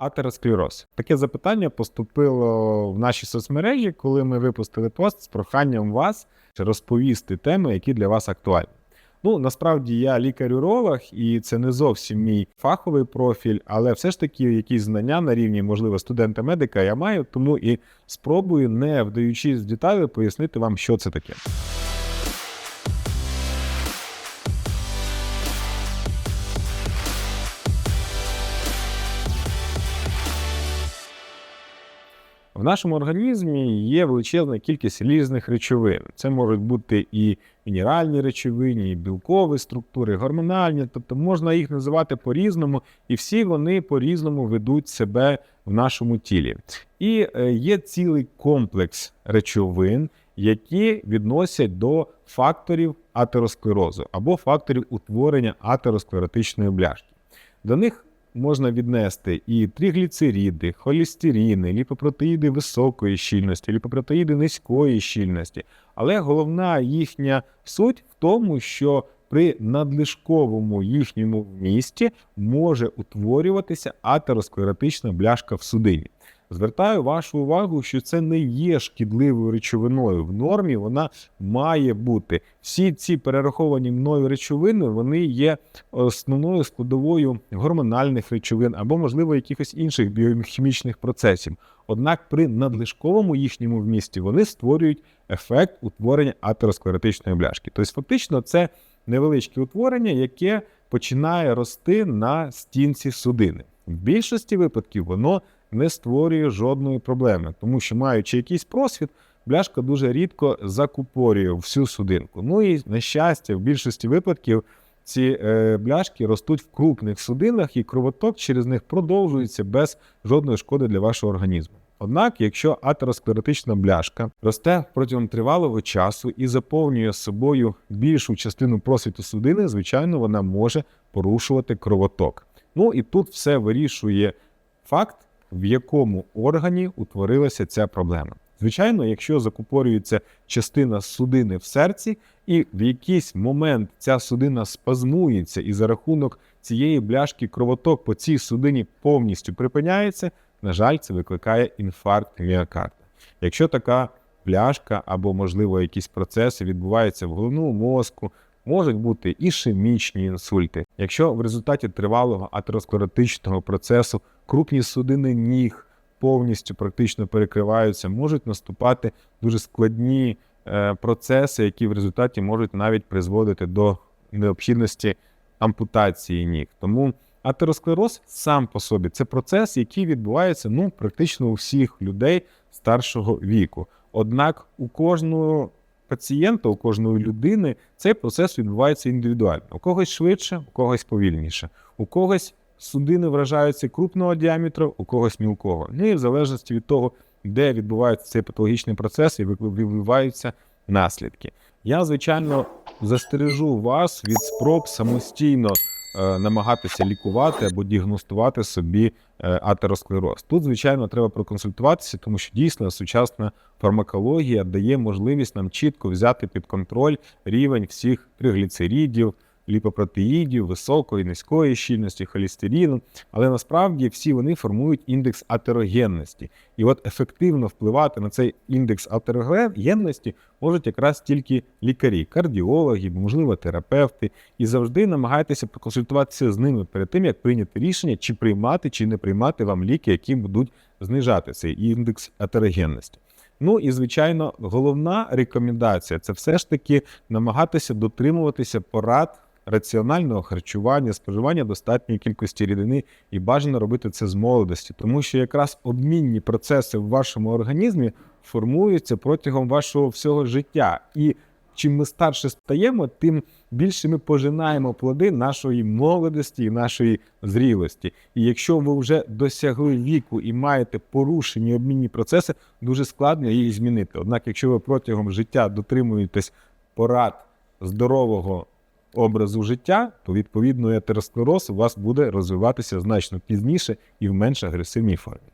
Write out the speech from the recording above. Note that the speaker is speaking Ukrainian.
атеросклероз? Таке запитання поступило в наші соцмережі, коли ми випустили пост з проханням вас розповісти теми, які для вас актуальні. Ну, насправді я лікар-уролог, і це не зовсім мій фаховий профіль, але все ж таки якісь знання на рівні, можливо, студента-медика я маю, тому і спробую, не вдаючись в деталі, пояснити вам, що це таке. В нашому організмі є величезна кількість різних речовин. Це можуть бути і мінеральні речовини, і білкові структури, гормональні, тобто можна їх називати по-різному, і всі вони по-різному ведуть себе в нашому тілі. І е, є цілий комплекс речовин, які відносять до факторів атеросклерозу або факторів утворення атеросклеротичної бляшки. До них можна віднести і трігліцериди, холестеріни, ліпопротеїди високої щільності, ліпопротеїди низької щільності. Але головна їхня суть в тому, що при надлишковому їхньому вмісті може утворюватися атеросклеротична бляшка в судині. Звертаю вашу увагу, що це не є шкідливою речовиною. В нормі вона має бути. Всі ці перераховані мною речовини вони є основною складовою гормональних речовин або, можливо, якихось інших біохімічних процесів. Однак при надлишковому їхньому вмісті вони створюють ефект утворення атеросклеротичної бляшки. Тобто, фактично, це невеличке утворення, яке починає рости на стінці судини. В більшості випадків воно не створює жодної проблеми, тому що, маючи якийсь просвіт, бляшка дуже рідко закупорює всю судинку. Ну і на щастя, в більшості випадків ці е, бляшки ростуть в крупних судинах, і кровоток через них продовжується без жодної шкоди для вашого організму. Однак, якщо атеросклеротична бляшка росте протягом тривалого часу і заповнює собою більшу частину просвіту судини, звичайно, вона може порушувати кровоток. Ну і тут все вирішує факт, в якому органі утворилася ця проблема. Звичайно, якщо закупорюється частина судини в серці, і в якийсь момент ця судина спазмується, і за рахунок цієї бляшки кровоток по цій судині повністю припиняється, на жаль, це викликає інфаркт міокарда. Якщо така бляшка або, можливо, якісь процеси відбуваються в головному мозку, можуть бути ішемічні інсульти. Якщо в результаті тривалого атеросклеротичного процесу крупні судини ніг повністю практично перекриваються, можуть наступати дуже складні е, процеси, які в результаті можуть навіть призводити до необхідності ампутації ніг. Тому атеросклероз сам по собі це процес, який відбувається ну, практично у всіх людей старшого віку. Однак у кожного пацієнта, у кожної людини цей процес відбувається індивідуально. У когось швидше, у когось повільніше, у когось судини вражаються крупного діаметру, у когось мілкого. Ну і в залежності від того, де відбувається цей патологічний процес і вибиваються наслідки. Я, звичайно, застережу вас від спроб самостійно намагатися лікувати або діагностувати собі е, атеросклероз. Тут, звичайно, треба проконсультуватися, тому що дійсно сучасна фармакологія дає можливість нам чітко взяти під контроль рівень всіх тригліцеридів, ліпопротеїдів, високої, низької щільності, холестеріну. Але насправді всі вони формують індекс атерогенності. І от ефективно впливати на цей індекс атерогенності можуть якраз тільки лікарі, кардіологи, можливо, терапевти. І завжди намагайтеся проконсультуватися з ними перед тим, як прийняти рішення, чи приймати, чи не приймати вам ліки, які будуть знижати цей індекс атерогенності. Ну і звичайно, головна рекомендація це все ж таки намагатися дотримуватися порад раціонального харчування, споживання достатньої кількості рідини, і бажано робити це з молодості, тому що якраз обмінні процеси в вашому організмі формуються протягом вашого всього життя. І чим ми старше стаємо, тим більше ми пожинаємо плоди нашої молодості і нашої зрілості. І якщо ви вже досягли віку і маєте порушені обмінні процеси, дуже складно їх змінити. Однак, якщо ви протягом життя дотримуєтесь порад здорового образу життя, то відповідно атеросклероз у вас буде розвиватися значно пізніше і в менш агресивній формі.